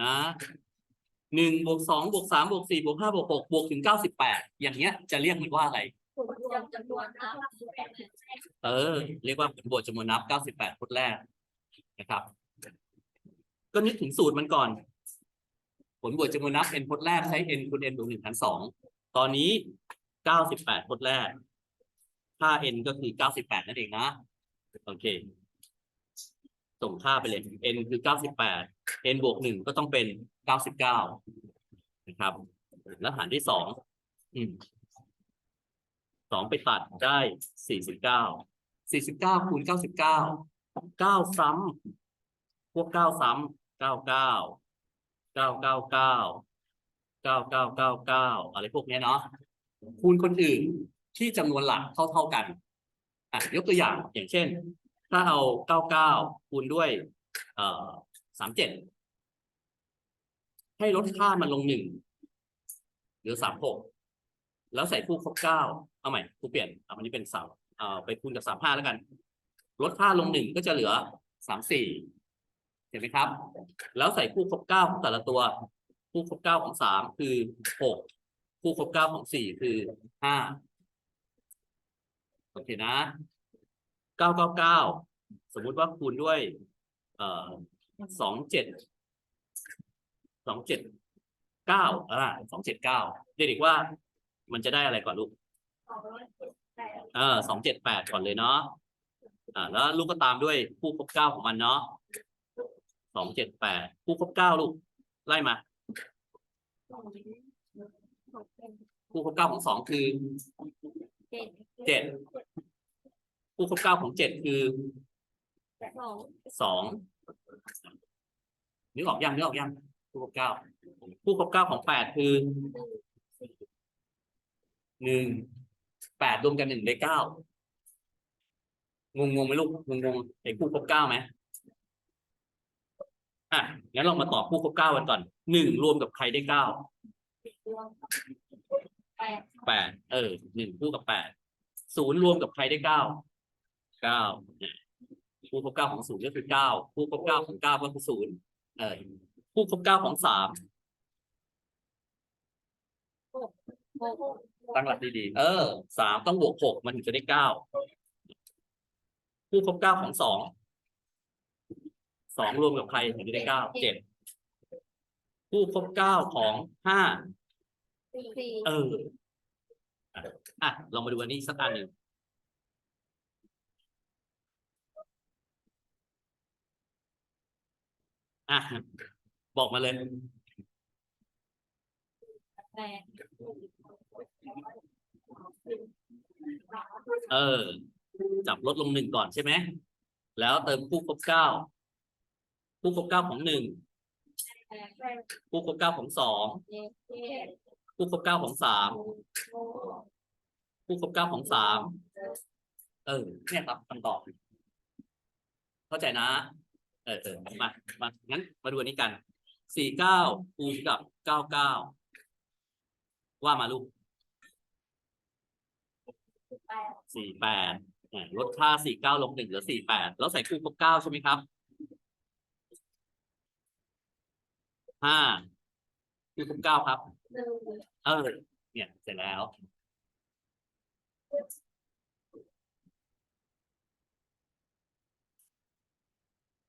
นะหนึ่งบวกสองบวกสามบวกสี่บวกห้าบวกหกบวกถึงเก้าสิบแปดอย่างเงี้ยจะเรียกมันว่าอะไรรวมจำนวนนับเออ เรียกว่าผลบวกจำนวนนับ98พจน์แรกนะครับ ก็นึกถึงสูตรมันก่อน ผลบวกจำนวนนับ n พจน์แรกใช้ n คูณ n บวกหนึ่งหารสองตอนนี้98พจน์แรกค่า n ก็คือ98นั่นเองนะ โอเค ส่งค่าไปเลย n คือ98 n บวกหนึ่งก็ต้องเป็น99นะครับ แล้วหารด้วยสองสองไปตัดได้สี่สิบเก้าสี่สิบเก้าคูณเก้าสิบเก้าเก้าซ้ำพวกเก้าซ้ำเก้าเก้าเก้าเก้าเก้าเก้าเก้าเก้าเก้าอะไรพวกเนี้ยเนาะคูณคนอื่นที่จำนวนหลักเท่าเท่าๆกันอะยกตัวอย่างอย่างเช่น ถ้าเอาเก้าเก้าคูณด้วย เอ่อ สามเจ็ดให้ลดค่ามันลงหนึ่งเหลือสามหกแล้วใส่คู่ครบเก้าเอาใหม่คู่เปลี่ยนเอาอันนี้เป็นสามเอาไปคูณกับสามห้าแล้วกัน ลดค่าลงหนึ่งก็จะเหลือสามสี่เห็นไหมครับ แล้วใส่คู่ครบเก้าของแต่ละตัว คู่ครบเก้าของสามคือหกคู่ครบเก้าของสี่คือห้าโอเคนะเก้าเก้าเก้าสมมุติว่าคูณด้วย เอ่อ สองเจ็ดสองเจ็ดเก้าอ่าสองเจ็ดเก้าเรียกอีกว่า มันจะได้อะไรก่อนลูกเออสองเจ็ดแปดก่อนเลยเนาะอ่าแล้วลูกก็ตามด้วยคู่ครบเก้าของมันเนาะสองเจ็ดแปดคู่ครบเก้าลูก ไล่มาคู่ครบเก้าของสองคือเจ็ดคู่ครบเก้าของเจ็ดคือสอง นึกออกยังนึกออกยังคู่ครบเก้าคู่ครบเก้าของแปดคือหนึ่งแปดรวมกันหนึ่งได้เก้างงงๆไหมลูกงงงๆเห็นคู่ครบเก้าไหมอะงั้นเรามาตอบคู่ครบเก้ากันก่อนหนึ่งรวมกับใครได้เก้าแปดเออหนึ่งคู่กับแปดศูนย์รวมกับใครได้เก้าเก้าคู่ครบเก้าของศูนย์ก็คือเก้าคู่ครบเก้าของเก้าก็คือศูนย์ เออคู่ครบเก้าของสามตั้งหลักดีๆ เออสามต้องบวกหกมันถึงจะได้เก้าคู่ครบเก้าของสองสองรวมกับใครถึงจะได้เก้าเจ็ดคู่ครบเก้าของห้าเอออะอะลองมาดูอันนี้สักอันหนึ่ง อะบอกมาเลย เออ จับลดลงหนึ่งก่อนใช่ไหม แล้วเติมคู่ครบเก้าคู่ครบเก้าของหนึ่งคู่ครบเก้าของสองคู่ครบเก้าของสามคู่ครบเก้าของสามเออ เนี่ยครับคำตอบ เข้าใจนะ เออเออมามางั้นมาดูอันนี้กันสี่เก้าคูณกับเก้าเก้าว่ามาลูกสี่แปดเนี่ยลดค่าสี่เก้าลงหนึ่งเหลือสี่แปดแล้วใส่คู่ครบเก้าใช่ไหมครับห้าคู่ครบเก้าครับ เออ เนี่ยเสร็จแล้ว